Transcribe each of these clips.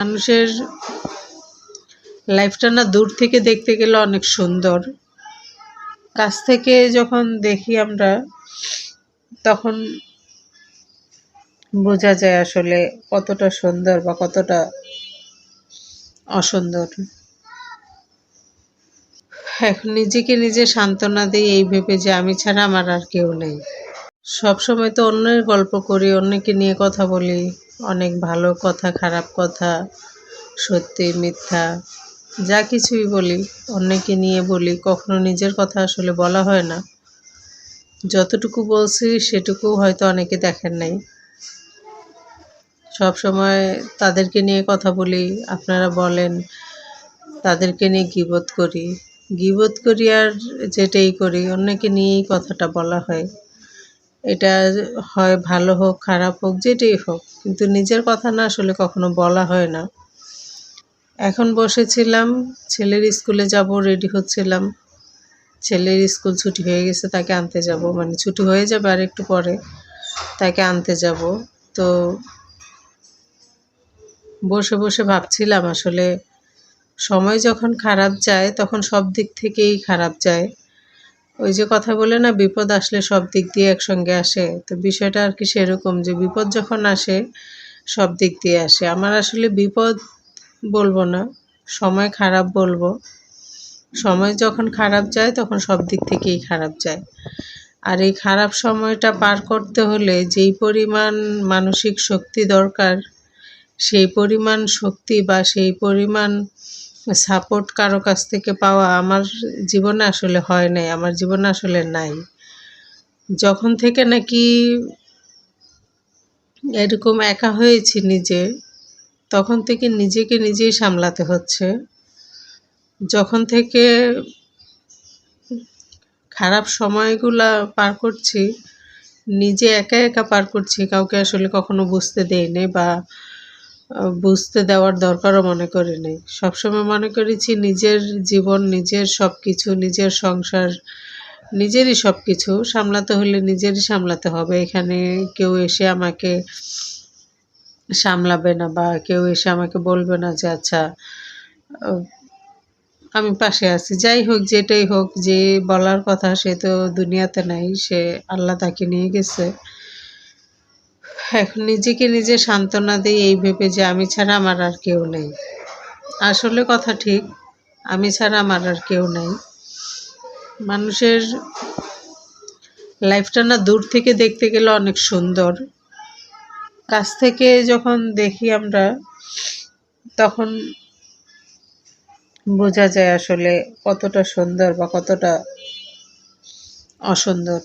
মানুষের লাইফটা না দূর থেকে দেখতে গেলে অনেক সুন্দর। কাছ থেকে যখন দেখি আমরা, তখন বোঝা যায় আসলে কতটা সুন্দর বা কতটা অসুন্দর। এখন নিজেকে নিজে সান্ত্বনা দিই এই ভেবে যে আমি ছাড়া আমার আর কেউ নেই। সবসময় তো অন্যের গল্প করি, অন্যকে নিয়ে কথা বলি। অনেক ভালো কথা, খারাপ কথা, সত্যি, মিথ্যা, যা কিছুই বলি, অন্যকে নিয়ে বলি, কখনো নিজের কথা আসলে বলা হয় না। যতটুকু বলছি, সেটুকু হয়তো অনেকে দেখেন নাই। সব সময় তাদেরকে নিয়ে কথা বলি, আপনারা বলেন, তাদেরকে নিয়ে গিবত করি। গিবত করি আর যেটাই করি, অন্যকে নিয়েই কথাটা বলা হয়। এটা হয় ভালো হোক, খারাপ হোক, যেটাই হোক। কিন্তু নিজের কথা না আসলে কখনো বলা হয় না। এখন বসেছিলাম, ছেলের স্কুলে যাব রেডি হচ্ছিলাম। ছেলের স্কুল ছুটি হয়ে গেছে, তাকে আনতে যাব। মানে ছুটি হয়ে যাবে আর একটু পরে তাকে আনতে যাব। তো বসে বসে ভাবছিলাম আসলে সময় যখন খারাপ যায়, তখন সব দিক থেকেই খারাপ যায়। ওই যে কথা বলে না, বিপদ আসলে সব দিক দিয়ে একসঙ্গে আসে। তো বিষয়টা আর কি সেরকম যে বিপদ যখন আসে, সব দিক দিয়ে আসে। আমার আসলে বিপদ বলব না, সময় খারাপ বলব। সময় যখন খারাপ যায়, তখন সব দিক থেকেই খারাপ যায়। আর এই খারাপ সময়টা পার করতে হলে যেই পরিমাণ মানসিক শক্তি দরকার, সেই পরিমাণ শক্তি বা সেই পরিমাণ সাপোর্ট কারও কাছ থেকে পাওয়া আমার জীবনে আসলে হয় নাই, আমার জীবনে আসলে নাই। যখন থেকে নাকি এরকম একা হয়েছি নিজে, তখন থেকে নিজেকে নিজেই সামলাতে হচ্ছে। যখন থেকে খারাপ সময়গুলা পার করছি, নিজে একা একা পার করছি, কাউকে আসলে কখনো বুঝতে দেয়নি বা বুঝতে দেওয়ার দরকারও মনে করি নাই। সবসময় মনে করেছি নিজের জীবন, নিজের সব কিছু নিজের সংসার, নিজেরই সব কিছু সামলাতে হলে নিজেরই সামলাতে হবে। এখানে কেউ এসে আমাকে সামলাবে না বা কেউ এসে আমাকে বলবে না যে আচ্ছা আমি পাশে আছি। যাই হোক, যেটাই হোক, যে বলার কথা সে তো দুনিয়াতে নাই, সে আল্লাহ তাকে নিয়ে গেছে। এখন নিজেকে নিজে সান্ত্বনা দিই এই ভেবে যে আমি ছাড়া আমার আর কেউ নেই। আসলে কথা ঠিক, আমি ছাড়া আমার আর কেউ নেই। মানুষের লাইফটা না দূর থেকে দেখতে গেলে অনেক সুন্দর। কাছ থেকে যখন দেখি আমরা, তখন বোঝা যায় আসলে কতটা সুন্দর বা কতটা অসুন্দর।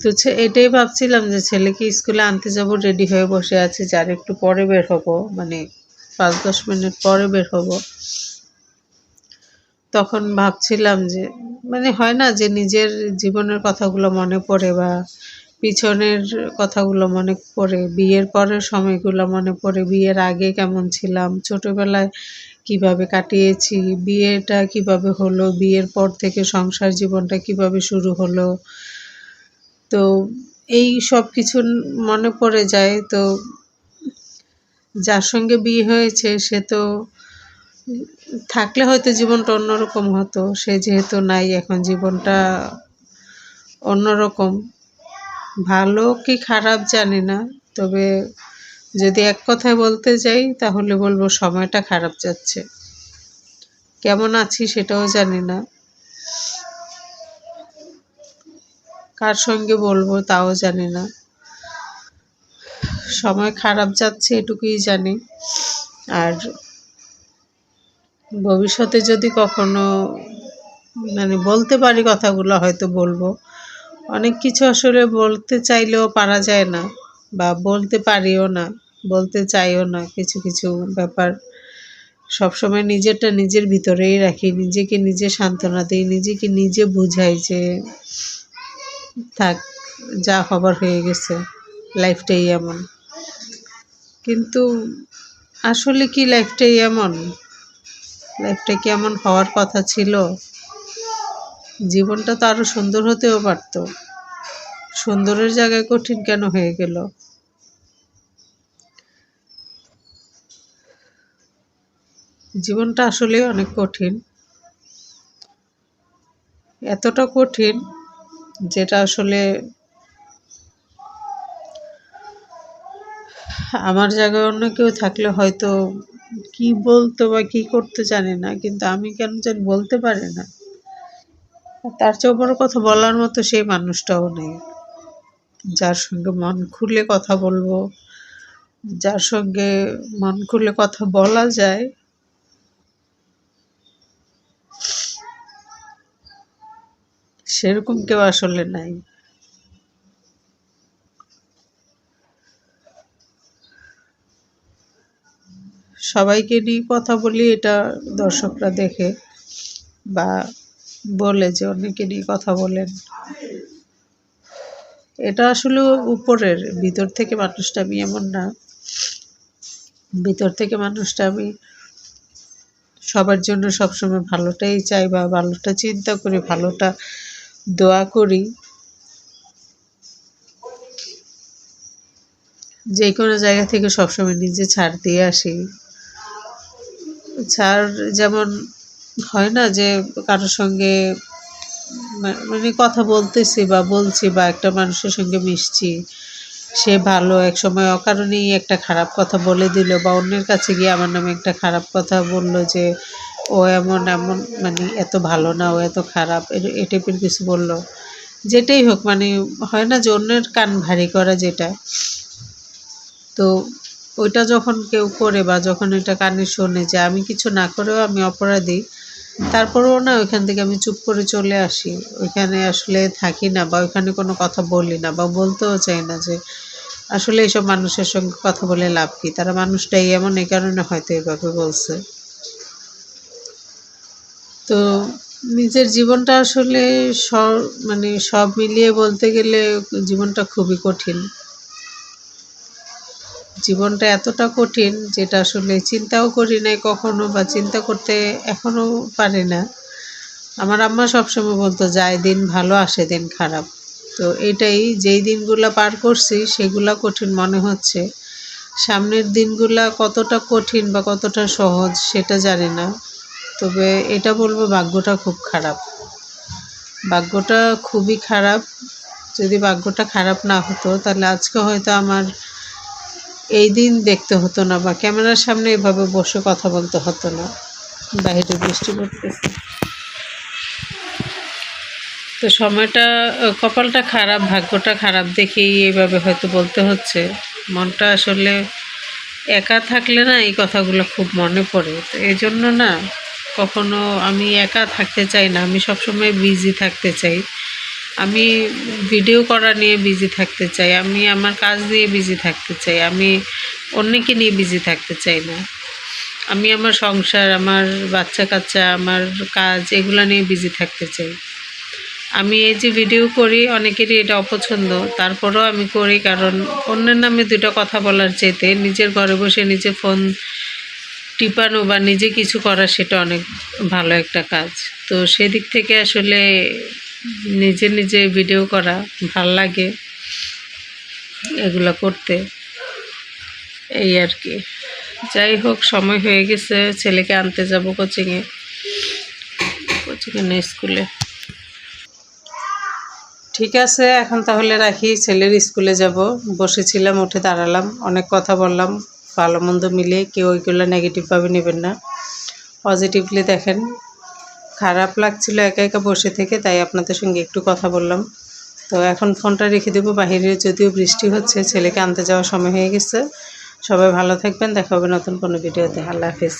তো এটাই ভাবছিলাম যে ছেলেকে স্কুলে আনতে যাব রেডি হয়ে বসে আছি, যার একটু পরে বের হব মানে পাঁচ দশ মিনিট পরে বের হব। তখন ভাবছিলাম যে মানে হয় না যে নিজের জীবনের কথাগুলো মনে পড়ে বা পিছনের কথাগুলো মনে পড়ে, বিয়ের পরের সময়গুলো মনে পড়ে, বিয়ের আগে কেমন ছিলাম, ছোটোবেলায় কীভাবে কাটিয়েছি, বিয়েটা কীভাবে হলো, বিয়ের পর থেকে সংসার জীবনটা কীভাবে শুরু হলো তো এই সব কিছু মনে পড়ে যায়। তো যার সঙ্গে বিয়ে হয়েছে, সে তো থাকলে হয়তো জীবনটা অন্যরকম হতো। সে যেহেতু নাই, এখন জীবনটা অন্যরকম। ভালো কি খারাপ জানি না, তবে যদি এক কথায় বলতে যাই, তাহলে বলব সময়টা খারাপ যাচ্ছে। কেমন আছি সেটাও জানি না। কার সঙ্গে বলব তাও জানি না। সময় খারাপ যাচ্ছে এটুকুই জানি। আর ভবিষ্যতে যদি কখনো মানে বলতে পারি কথাগুলো হয়তো বলব। অনেক কিছু আসলে বলতে চাইলেও পারা যায় না বা বলতে পারিও না, বলতে চাইও না কিছু কিছু ব্যাপার। সবসময় নিজেরটা নিজের ভিতরেই রাখি, নিজেকে নিজে সান্ত্বনা দিই, নিজেকে নিজে বুঝাই যে থাক, যা হবার হয়ে গেছে, লাইফটাই এমন। কিন্তু আসলে কি লাইফটাই এমন? লাইফটা কি এমন হওয়ার কথা ছিল? জীবনটা তো আরও সুন্দর হতেও পারত। সুন্দরের জায়গায় কঠিন কেন হয়ে গেল? জীবনটা আসলে অনেক কঠিন। এতটা কঠিন যেটা আসলে আমার জায়গায় অন্য কেউ থাকলে হয়তো কি বলতো বা কি করতে জানি না, কিন্তু আমি কেন জানি বলতে পারি না। তার চেয়েও বড় কথা বলার মতো সেই মানুষটাও নেই। যার সঙ্গে মন খুলে কথা বলব, যার সঙ্গে মন খুলে কথা বলা যায় সেরকম কেউ আসলে নাই। সবাইকে নিয়ে কথা বলি, এটা দর্শকরা দেখে বা বলে যে অনেকে নিয়ে কথা বলেন। এটা আসলে উপরের, ভিতর থেকে মানুষটা আমি এমন না। ভিতর থেকে মানুষটা আমি সবার জন্য সবসময় ভালোটাই চাই বা ভালোটা চিন্তা করি, ভালোটা দোয়া করি। যে কোনো জায়গা থেকে সবসময় নিজে ছাড় দিয়ে আসি। ছাড় যেমন হয় না যে কারোর সঙ্গে মানে কথা বলতেছি বা বলছি বা একটা মানুষের সঙ্গে মিশছি, সে ভালো এক সময় অকারণেই একটা খারাপ কথা বলে দিল বা অন্যের কাছে গিয়ে আমার নামে একটা খারাপ কথা বলল যে ও এমন এমন মানে এত ভালো না, ও এত খারাপ, এ টাইপের কিছু বলল। যেটাই হোক মানে হয় না যে অন্যের কান ভারী করা যেটা। তো ওইটা যখন কেউ করে বা যখন এটা কানে শোনে যে আমি কিছু না করেও আমি অপরাধী, তারপরেও না ওইখান থেকে আমি চুপ করে চলে আসি। ওইখানে আসলে থাকি না বা ওইখানে কোনো কথা বলি না বা বলতেও চাই না যে আসলে এইসব মানুষের সঙ্গে কথা বলে লাভ কি? তারা মানুষটাই এমন এই কারণে হয়তো এভাবে বলছে। তো নিজের জীবনটা আসলে সব মানে সব মিলিয়ে বলতে গেলে জীবনটা খুবই কঠিন। জীবনটা এতটা কঠিন যেটা আসলে চিন্তাও করি নাই কখনো বা চিন্তা করতে এখনও পারি না। আমার আম্মা সবসময় বলতো, যায় দিন ভালো, আসে দিন খারাপ। তো এটাই, যেই দিনগুলো পার করছি সেগুলা কঠিন মনে হচ্ছে। সামনের দিনগুলা কতটা কঠিন বা কতটা সহজ সেটা জানি না। তবে এটা বলব ভাগ্যটা খুব খারাপ। ভাগ্যটা খুবই খারাপ। যদি ভাগ্যটা খারাপ না হতো, তাহলে আজকে হয়তো আমার এই দিন দেখতে হতো না বা ক্যামেরার সামনে এভাবে বসে কথা বলতে হতো না। বাইরে বৃষ্টি পড়তেছে। তো সময়টা, কপালটা খারাপ, ভাগ্যটা খারাপ দেখেই এভাবে হয়তো বলতে হচ্ছে। মনটা আসলে একা থাকলে না এই কথাগুলো খুব মনে পড়ে। তো এই জন্য না কখনো আমি একা থাকতে চাই না, আমি সবসময় বিজি থাকতে চাই। আমি ভিডিও করা নিয়ে বিজি থাকতে চাই, আমি আমার কাজ দিয়ে বিজি থাকতে চাই, আমি অন্যকে নিয়ে বিজি থাকতে চাই না। আমি আমার সংসার, আমার বাচ্চা কাচ্চা আমার কাজ, এগুলো নিয়ে বিজি থাকতে চাই। আমি এই যে ভিডিও করি, অনেকেরই এটা অপছন্দ, তারপরেও আমি করি, কারণ অন্যের নামে দুটো কথা বলার চাইতে নিজের ঘরে বসে নিজে ফোন টিপানো বা নিজে কিছু করা সেটা অনেক ভালো একটা কাজ। তো সেদিক থেকে আসলে নিজে নিজে ভিডিও করা ভালো লাগে এগুলো করতে। এই আর কি। যাই হোক, সময় হয়ে গেছে, ছেলেকে আনতে যাব কোচিংয়ে। কোচিংয়ে না স্কুলে। ঠিক আছে, এখন তাহলে রাখি, ছেলের স্কুলে যাব। বসেছিলাম, উঠে দাঁড়ালাম, অনেক কথা বললাম। ভালো মন্দ মিলে কেউ ওইগুলো নেগেটিভভাবে নেবেন না। পজিটিভলি দেখেন, খারাপ লাগছিল একা একা বসে থেকে, তাই আপনাদের সঙ্গে একটু কথা বললাম। তো এখন ফোনটা রেখে দেবো, বাহিরে যদিও বৃষ্টি হচ্ছে, ছেলেকে আনতে যাওয়ার সময় হয়ে গেছে। সবাই ভালো থাকবেন, দেখা হবে নতুন কোনো ভিডিওতে। আল্লাহ হাফিজ।